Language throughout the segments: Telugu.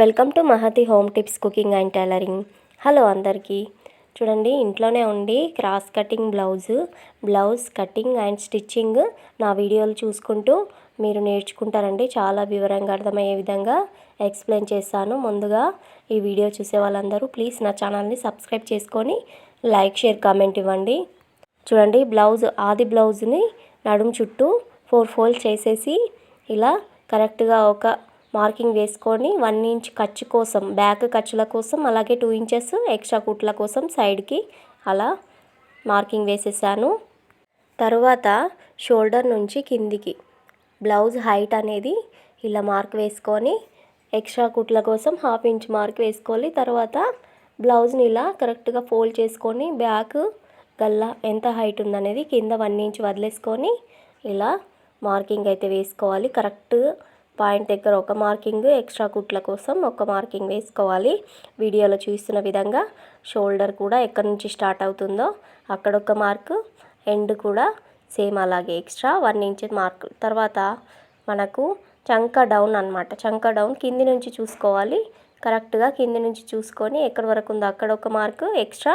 Welcome to Mahathi home tips cooking and tailoring. Hello అందరికీ. చూడండి ఇంట్లోనే ఉండి cross cutting blouse blouse cutting and stitching నా వీడియోలు చూసుకుంటూ మీరు నేర్చుకుంటారండి. చాలా వివరంగా అర్థమయ్యే విధంగా ఎక్స్ప్లెయిన్ చేస్తాను ముందుగా ఈ వీడియో చూసే వాళ్ళందరూ ప్లీజ్ నా ఛానల్ని సబ్స్క్రైబ్ చేసుకొని లైక్ షేర్ కామెంట్ ఇవ్వండి. చూడండి బ్లౌజ్ ఆది బ్లౌజ్ని నడుము చుట్టూ ఫోర్ ఫోల్డ్ చేసేసి ఇలా కరెక్ట్గా ఒక మార్కింగ్ వేసుకొని వన్ ఇంచ్ ఖర్చు కోసం బ్యాక్ ఖర్చుల కోసం అలాగే టూ ఇంచెస్ ఎక్స్ట్రా కుట్ల కోసం సైడ్కి అలా మార్కింగ్ వేసేసాను. తరువాత షోల్డర్ నుంచి కిందికి బ్లౌజ్ హైట్ అనేది ఇలా మార్క్ వేసుకొని ఎక్స్ట్రా కుట్ల కోసం హాఫ్ ఇంచ్ మార్క్ వేసుకోవాలి తర్వాత బ్లౌజ్ని ఇలా కరెక్ట్గా ఫోల్డ్ చేసుకొని బ్యాక్ గల్లా ఎంత హైట్ ఉందనేది కింద వన్ ఇంచ్ వదిలేసుకొని ఇలా మార్కింగ్ అయితే వేసుకోవాలి. కరెక్ట్ పాయింట్ దగ్గర ఒక మార్కింగ్ ఎక్స్ట్రా కుట్ల కోసం ఒక మార్కింగ్ వేసుకోవాలి. వీడియోలో చూస్తున్న విధంగా షోల్డర్ కూడా ఎక్కడి నుంచి స్టార్ట్ అవుతుందో అక్కడ ఒక మార్క్ ఎండ్ కూడా సేమ్ అలాగే ఎక్స్ట్రా వన్ ఇంచ్ మార్క్. తర్వాత మనకు చంక డౌన్ అనమాట చంక డౌన్ కింది నుంచి చూసుకోవాలి. కరెక్ట్గా కింది నుంచి చూసుకొని ఎక్కడి వరకు ఉందో అక్కడ ఒక మార్క్ ఎక్స్ట్రా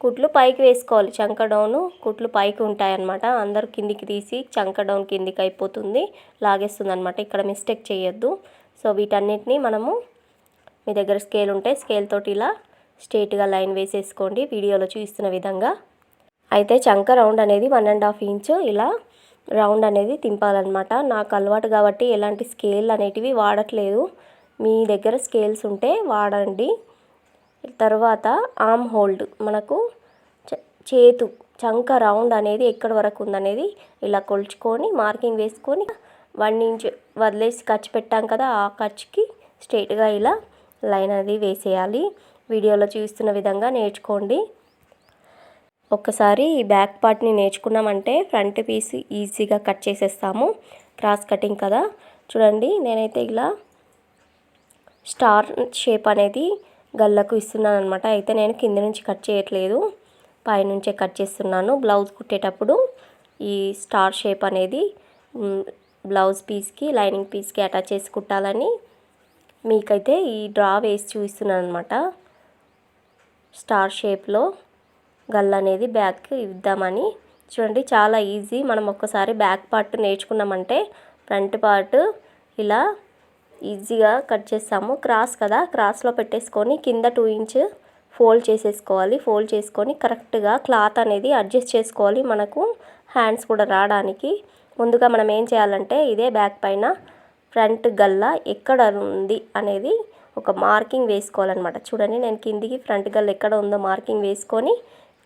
కుట్లు పైకి వేసుకోవాలి. చంక డౌన్ కుట్లు పైకి ఉంటాయన్నమాట. అందరు కిందికి తీసి చంక డౌన్ కిందికి అయిపోతుంది. లాగేస్తుంది అనమాట ఇక్కడ మిస్టేక్ చేయొద్దు. సో వీటన్నిటిని మనము మీ దగ్గర స్కేల్ ఉంటే స్కేల్ తోటి ఇలా స్ట్రేట్గా లైన్ వేసేసుకోండి. వీడియోలో చూస్తున్న విధంగా. అయితే చంక రౌండ్ అనేది వన్ అండ్ హాఫ్ ఇంచ్ ఇలా రౌండ్ అనేది తింపాలన్నమాట. నాకు అలవాటు కాబట్టి ఎలాంటి స్కేల్ అనేటివి వాడట్లేదు. మీ దగ్గర స్కేల్స్ ఉంటే వాడండి. తర్వాత ఆమ్ హోల్డ్ మనకు చేతు చంక రౌండ్ అనేది ఎక్కడి వరకు ఉందనేది ఇలా కొలుచుకొని మార్కింగ్ వేసుకొని వన్ ఇంచ్ వదిలేసి ఖర్చు పెట్టాం కదా ఆ ఖర్చుకి స్ట్రైట్గా ఇలా లైన్ అది వేసేయాలి. వీడియోలో చూస్తున్న విధంగా నేర్చుకోండి. ఒక్కసారి ఈ బ్యాక్ పార్ట్ని నేర్చుకున్నామంటే ఫ్రంట్ పీస్ ఈజీగా కట్ చేసేస్తాము. క్రాస్ కటింగ్ కదా. చూడండి నేనైతే ఇలా స్టార్ షేప్ అనేది గల్లకు ఇస్తున్నాను అనమాట అయితే నేను కింద నుంచి కట్ చేయట్లేదు. పైనుంచే కట్ చేస్తున్నాను. బ్లౌజ్ కుట్టేటప్పుడు ఈ స్టార్ షేప్ అనేది బ్లౌజ్ పీస్కి లైనింగ్ పీస్కి అటాచ్ చేసి కుట్టాలని మీకైతే ఈ డ్రా వేసి చూపిస్తున్నాను అనమాట స్టార్ షేప్లో గల్ అనేది బ్యాక్ ఇద్దామని. చూడండి చాలా ఈజీ. మనం ఒక్కసారి బ్యాక్ పార్ట్ నేర్చుకున్నామంటే ఫ్రంట్ పార్ట్ ఇలా ఈజీగా కట్ చేస్తాము. క్రాస్ కదా క్రాస్లో పెట్టేసుకొని కింద టూ ఇంచ్ ఫోల్డ్ చేసేసుకోవాలి. ఫోల్డ్ చేసుకొని కరెక్ట్గా క్లాత్ అనేది అడ్జస్ట్ చేసుకోవాలి మనకు. హ్యాండ్స్ కూడా రావడానికి. ముందుగా మనం ఏం చేయాలంటే ఇదే బ్యాక్ పైన ఫ్రంట్ గల్లా ఎక్కడ ఉంది అనేది ఒక మార్కింగ్ వేసుకోవాలన్నమాట. చూడండి నేను కిందికి ఫ్రంట్ గల్ల ఎక్కడ ఉందో మార్కింగ్ వేసుకొని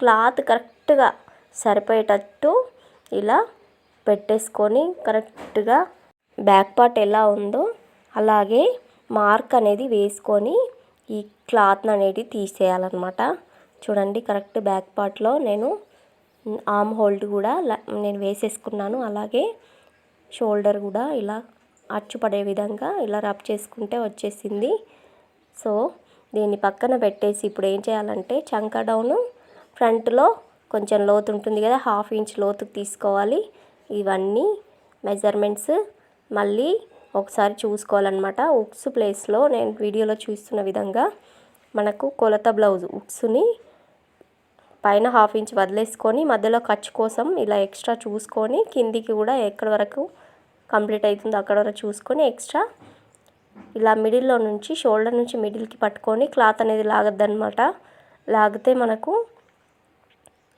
క్లాత్ కరెక్ట్గా సరిపోయేటట్టు ఇలా పెట్టేసుకొని కరెక్ట్గా బ్యాక్ పార్ట్ ఎలా ఉందో అలాగే మార్క్ అనేది వేసుకొని ఈ క్లాత్ అనేది తీసేయాలన్నమాట. చూడండి కరెక్ట్ బ్యాక్ పార్ట్లో నేను ఆమ్ హోల్డ్ కూడా నేను వేసేసుకున్నాను. అలాగే షోల్డర్ కూడా ఇలా అచ్చుపడే విధంగా ఇలా రబ్ చేసుకుంటే వచ్చేసింది. సో దీన్ని పక్కన పెట్టేసి ఇప్పుడు ఏం చేయాలంటే చంక డౌన్ ఫ్రంట్లో కొంచెం లోతు ఉంటుంది కదా హాఫ్ ఇంచ్ లోతుకు తీసుకోవాలి. ఇవన్నీ మెజర్మెంట్స్. మళ్ళీ ఒకసారి చూసుకోవాలన్నమాట. ఉక్స్ ప్లేస్లో నేను వీడియోలో చూస్తున్న విధంగా మనకు కొలత బ్లౌజ్ ఉక్స్ని పైన హాఫ్ ఇంచ్ వదిలేసుకొని మధ్యలో ఖర్చు కోసం ఇలా ఎక్స్ట్రా చూసుకొని కిందికి కూడా ఎక్కడి వరకు కంప్లీట్ అవుతుందో అక్కడ వరకు చూసుకొని ఎక్స్ట్రా ఇలా మిడిల్లో నుంచి షోల్డర్ నుంచి మిడిల్కి పట్టుకొని క్లాత్ అనేది లాగద్దనమాట లాగితే మనకు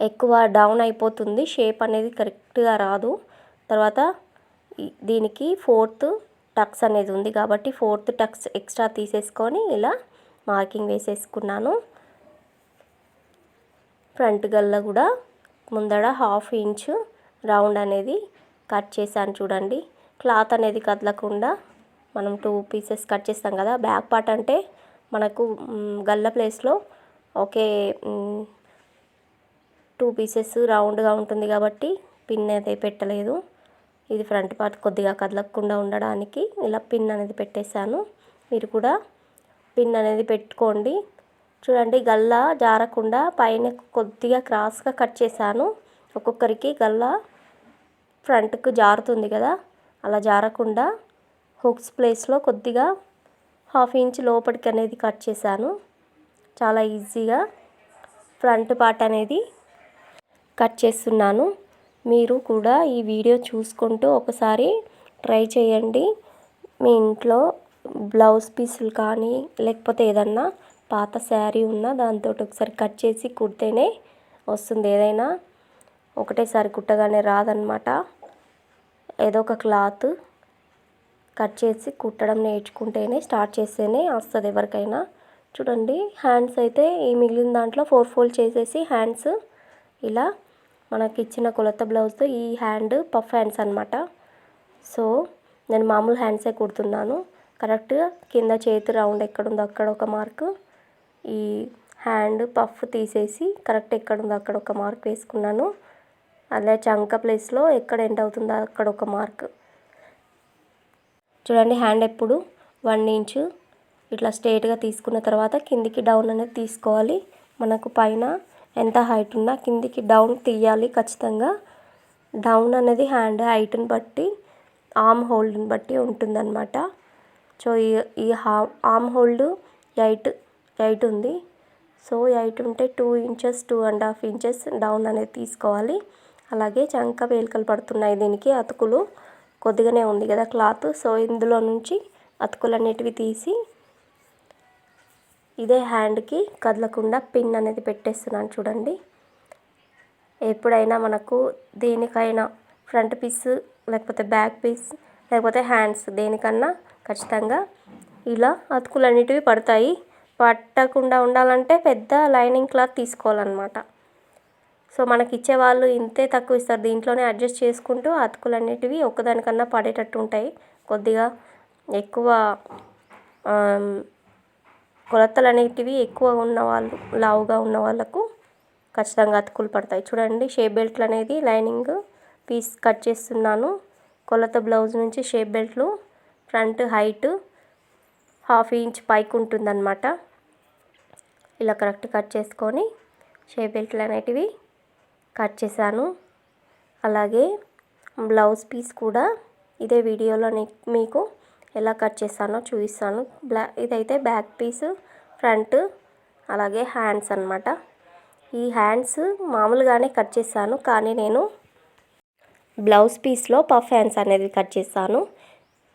ఎక్కువ డౌన్ అయిపోతుంది షేప్ అనేది కరెక్ట్గా రాదు. తర్వాత దీనికి ఫోర్త్ టక్స్ అనేది ఉంది కాబట్టి ఫోర్త్ టక్స్ ఎక్స్ట్రా తీసేసుకొని ఇలా మార్కింగ్ వేసేసుకున్నాను. ఫ్రంట్ గల్ల కూడా ముందడ హాఫ్ ఇంచు రౌండ్ అనేది కట్ చేశాను చూడండి. క్లాత్ అనేది కదలకుండా మనం టూ పీసెస్ కట్ చేస్తాం కదా బ్యాక్ పార్ట్ అంటే మనకు గల్ల ప్లేస్లో ఒకే టూ పీసెస్ రౌండ్గా ఉంటుంది కాబట్టి పిన్ అయితే పెట్టలేదు. ఇది ఫ్రంట్ పార్ట్ కొద్దిగా కదలకుండా ఉండడానికి ఇలా పిన్ అనేది పెట్టేశాను. మీరు కూడా పిన్ అనేది పెట్టుకోండి. చూడండి గల్లా జారకుండా పైన కొద్దిగా క్రాస్గా కట్ చేశాను. ఒక్కొక్కరికి గల్లా ఫ్రంట్కు జారుతుంది కదా? అలా జారకుండా హుక్స్ ప్లేస్లో కొద్దిగా హాఫ్ ఇంచ్ లోపలికి అనేది కట్ చేశాను. చాలా ఈజీగా ఫ్రంట్ పార్ట్ అనేది కట్ చేస్తున్నాను. మీరు కూడా ఈ వీడియో చూసుకుంటూ ఒకసారి ట్రై చేయండి. మీ ఇంట్లో బ్లౌజ్ పీసులు కానీ లేకపోతే ఏదన్నా పాత శారీ ఉన్నా దాంతో ఒకసారి కట్ చేసి కుడితేనే వస్తుంది. ఏదైనా ఒకటేసారి కుట్టగానే రాదనమాట ఏదో ఒక క్లాత్ కట్ చేసి కుట్టడం నేర్చుకుంటేనే స్టార్ట్ చేస్తేనే వస్తుంది ఎవరికైనా. చూడండి హ్యాండ్స్ అయితే ఈ మిగిలిన దాంట్లో ఫోర్ ఫోల్డ్ చేసేసి హ్యాండ్స్ ఇలా మనకి ఇచ్చిన కొలత బ్లౌజ్తో ఈ హ్యాండ్ పఫ్ హ్యాండ్స్ అనమాట సో నేను మామూలు హ్యాండ్సే కుడుతున్నాను. కరెక్ట్గా కింద చేతి రౌండ్ ఎక్కడుందో అక్కడ ఒక మార్క్. ఈ హ్యాండ్ పఫ్ తీసేసి కరెక్ట్ ఎక్కడుందో అక్కడ ఒక మార్క్ వేసుకున్నాను. అలా చంక ప్లేస్లో ఎక్కడ ఎండ్ అవుతుందో అక్కడ ఒక మార్క్. చూడండి హ్యాండ్ ఎప్పుడు? One inch. ఇట్లా స్ట్రేట్గా తీసుకున్న తర్వాత కిందికి డౌన్ అనేది తీసుకోవాలి. మనకు పైన ఎంత హైట్ ఉన్నా కిందికి డౌన్ తీయాలి ఖచ్చితంగా. డౌన్ అనేది హ్యాండ్ హైట్ని బట్టి ఆర్మ్ హోల్డ్ని బట్టి ఉంటుందన్నమాట. సో ఈ ఈ ఆర్మ్ హోల్డ్ ఎయిట్ ఎయిట్ ఉంది. సో ఎయిట్ ఉంటే two inches two and half inches down అనేది తీసుకోవాలి. అలాగే చంక వేలికలు పడుతున్నాయి దీనికి అతుకులు. కొద్దిగానే ఉంది కదా క్లాత్ సో ఇందులో నుంచి అతుకులు అనేటివి తీసి ఇదే హ్యాండ్కి కదలకుండా పిన్ అనేది పెట్టేస్తున్నాను చూడండి. ఎప్పుడైనా మనకు దేనికైనా ఫ్రంట్ పీస్ లేకపోతే బ్యాక్ పీస్ లేకపోతే హ్యాండ్స్ దేనికన్నా ఖచ్చితంగా ఇలా అతుకులు అనేటివి పడతాయి. పట్టకుండా ఉండాలంటే పెద్ద లైనింగ్ క్లాత్ తీసుకోవాలన్నమాట. సో మనకి ఇచ్చేవాళ్ళు ఇంతే తక్కువ ఇస్తారు. దీంట్లోనే అడ్జస్ట్ చేసుకుంటూ అతుకులు అనేటివి ఒకదానికన్నా పడేటట్టు ఉంటాయి. కొద్దిగా ఎక్కువ కొలతలు అనేటివి ఎక్కువ ఉన్న వాళ్ళు లావుగా ఉన్న వాళ్ళకు ఖచ్చితంగా అతుకులు పడతాయి. చూడండి షేప్ బెల్ట్లు అనేది లైనింగ్ పీస్ కట్ చేస్తున్నాను. కొలత బ్లౌజ్ నుంచి షేప్ బెల్ట్లు ఫ్రంట్ హైట్ హాఫ్ ఇంచ్ పైకి ఉంటుందన్నమాట. ఇలా కరెక్ట్ కట్ చేసుకొని షేప్ బెల్ట్లు అనేటివి కట్ చేశాను. అలాగే బ్లౌజ్ పీస్ కూడా ఇదే వీడియోలో మీకు ఎలా కట్ చేస్తానో చూపిస్తాను. బ్లా ఇదైతే బ్యాక్ పీస్ ఫ్రంట్ అలాగే హ్యాండ్స్ అనమాట ఈ హ్యాండ్స్ మామూలుగానే కట్ చేస్తాను కానీ నేను బ్లౌజ్ పీస్లో పఫ్ హ్యాండ్స్ అనేది కట్ చేస్తాను.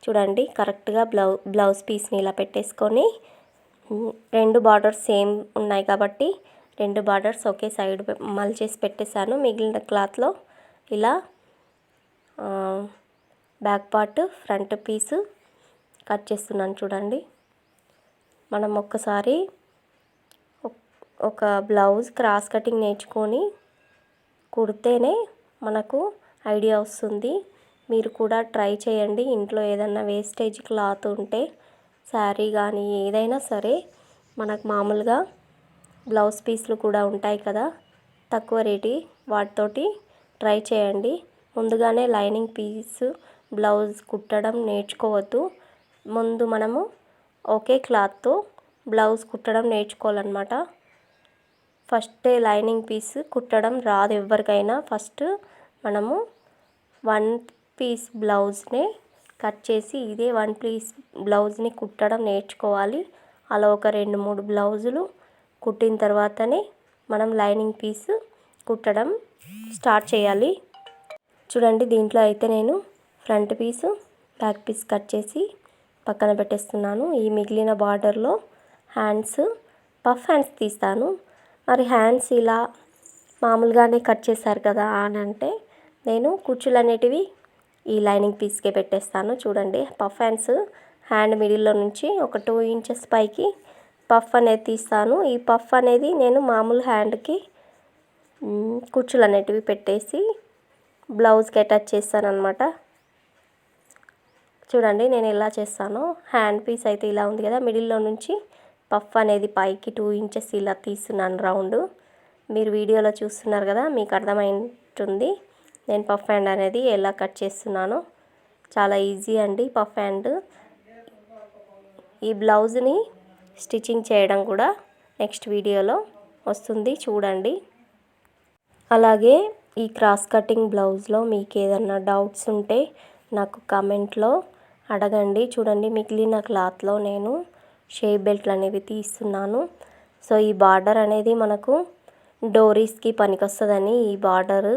చూడండి కరెక్ట్గా బ్లౌ బ్లౌజ్ పీస్ని ఇలా పెట్టేసుకొని రెండు బార్డర్స్ సేమ్ ఉన్నాయి కాబట్టి రెండు బార్డర్స్ ఒకే సైడ్ మలిచేసి పెట్టేశాను. మిగిలిన క్లాత్లో ఇలా back part front piece cut చేస్తున్నాను చూడండి. మనం ఒక్కసారి ఒక బ్లౌజ్ క్రాస్ కటింగ్ నేర్చుకొని కుడితేనే మనకు ఐడియా వస్తుంది. మీరు కూడా ట్రై చేయండి. ఇంట్లో ఏదన్నా వేస్టేజ్ క్లాత్ ఉంటే శారీ కానీ ఏదైనా సరే మనకు మామూలుగా బ్లౌజ్ పీస్లు కూడా ఉంటాయి కదా. తక్కువ రేటి వాటితోటి ట్రై చేయండి. ముందుగానే లైనింగ్ పీస్ బ్లౌజ్ కుట్టడం నేర్చుకోవద్దు. ముందు మనము ఒకే క్లాత్తో బ్లౌజ్ కుట్టడం నేర్చుకోవాలన్నమాట. ఫస్టే లైనింగ్ పీస్ కుట్టడం రాదు ఎవరికైనా ఫస్ట్ మనము వన్ పీస్ బ్లౌజ్ని కట్ చేసి ఇదే వన్ పీస్ బ్లౌజ్ని కుట్టడం నేర్చుకోవాలి. అలా ఒక రెండు మూడు బ్లౌజులు కుట్టిన తర్వాతనే మనం లైనింగ్ పీస్ కుట్టడం స్టార్ట్ చేయాలి. చూడండి దీంట్లో అయితే నేను front piece back piece cut చేసి పక్కన పెట్టేస్తున్నాను. ఈ మిగిలిన బార్డర్లో హ్యాండ్స్ పఫ్ హ్యాండ్స్ తీస్తాను. మరి హ్యాండ్స్ ఇలా మామూలుగానే కట్ చేశారు కదా అని అంటే నేను కుచ్చులు అనేటివి ఈ లైనింగ్ పీస్కే పెట్టేస్తాను. చూడండి పఫ్ హ్యాండ్స్ హ్యాండ్ మిడిల్లో నుంచి ఒక టూ ఇంచెస్ పైకి పఫ్ అనేది తీస్తాను. ఈ పఫ్ అనేది నేను మామూలు హ్యాండ్కి కుచ్చులు అనేటివి పెట్టేసి బ్లౌజ్కి అటాచ్ చేస్తాను అనమాట చూడండి నేను ఎలా చేస్తానో. హ్యాండ్ పీస్ అయితే ఇలా ఉంది కదా మిడిల్లో నుంచి పఫ్ అనేది పైకి టూ ఇంచెస్ ఇలా తీస్తున్నాను రౌండ్. మీరు వీడియోలో చూస్తున్నారు కదా మీకు అర్థమైంటుంది. నేను పఫ్ హ్యాండ్ అనేది ఎలా కట్ చేస్తున్నానో. చాలా ఈజీ అండి పఫ్ హ్యాండ్. ఈ బ్లౌజ్ని స్టిచ్చింగ్ చేయడం కూడా నెక్స్ట్ వీడియోలో వస్తుంది చూడండి. అలాగే ఈ క్రాస్ కటింగ్ బ్లౌజ్లో మీకు ఏదన్నా డౌట్స్ ఉంటే నాకు కామెంట్లో అడగండి. చూడండి మిగిలిన క్లాత్లో నేను షేప్ బెల్ట్లు అనేవి తీస్తున్నాను. సో ఈ బార్డర్ అనేది మనకు డోరీస్కి పనికొస్తుందని ఈ బార్డర్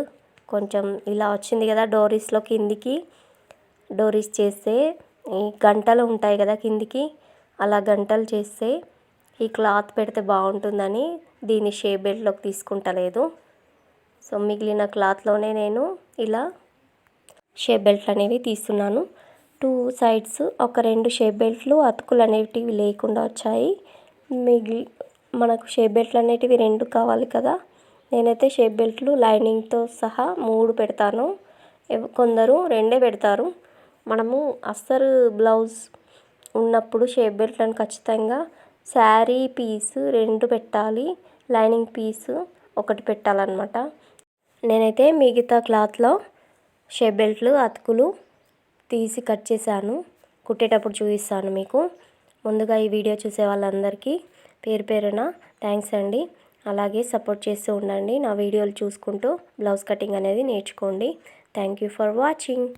కొంచెం ఇలా వచ్చింది కదా డోరీస్లో కిందికి. డోరీస్ చేస్తే ఈ గంటలు ఉంటాయి కదా కిందికి. అలా గంటలు చేస్తే ఈ క్లాత్ పెడితే బాగుంటుందని దీన్ని షేప్ బెల్ట్లోకి తీసుకుంటలేదు. సో మిగిలిన క్లాత్లోనే నేను ఇలా షేప్ బెల్ట్లు అనేవి తీస్తున్నాను. టూ సైడ్స్ ఒక రెండు షేప్ బెల్ట్లు అతుకులు అనేటివి లేకుండా వచ్చాయి. మిగిలి మనకు షేప్ బెల్ట్లు అనేటివి రెండు కావాలి కదా. నేనైతే షేప్ బెల్ట్లు లైనింగ్తో సహా మూడు పెడతాను. కొందరు రెండే పెడతారు. మనము అస్సలు బ్లౌజ్ ఉన్నప్పుడు షేప్ బెల్ట్లను ఖచ్చితంగా శారీ పీసు రెండు పెట్టాలి. లైనింగ్ పీసు ఒకటి పెట్టాలన్నమాట. నేనైతే మిగతా క్లాత్లో షేప్ బెల్ట్లు అతుకులు తీసి కట్ చేశాను. కుట్టేటప్పుడు చూపిస్తాను మీకు. ముందుగా ఈ వీడియో చూసే వాళ్ళందరికీ పేరు పేరున థ్యాంక్స్ అండి. అలాగే సపోర్ట్ చేస్తూ ఉండండి. నా వీడియోలు చూసుకుంటూ బ్లౌజ్ కటింగ్ అనేది నేర్చుకోండి. Thank you for watching.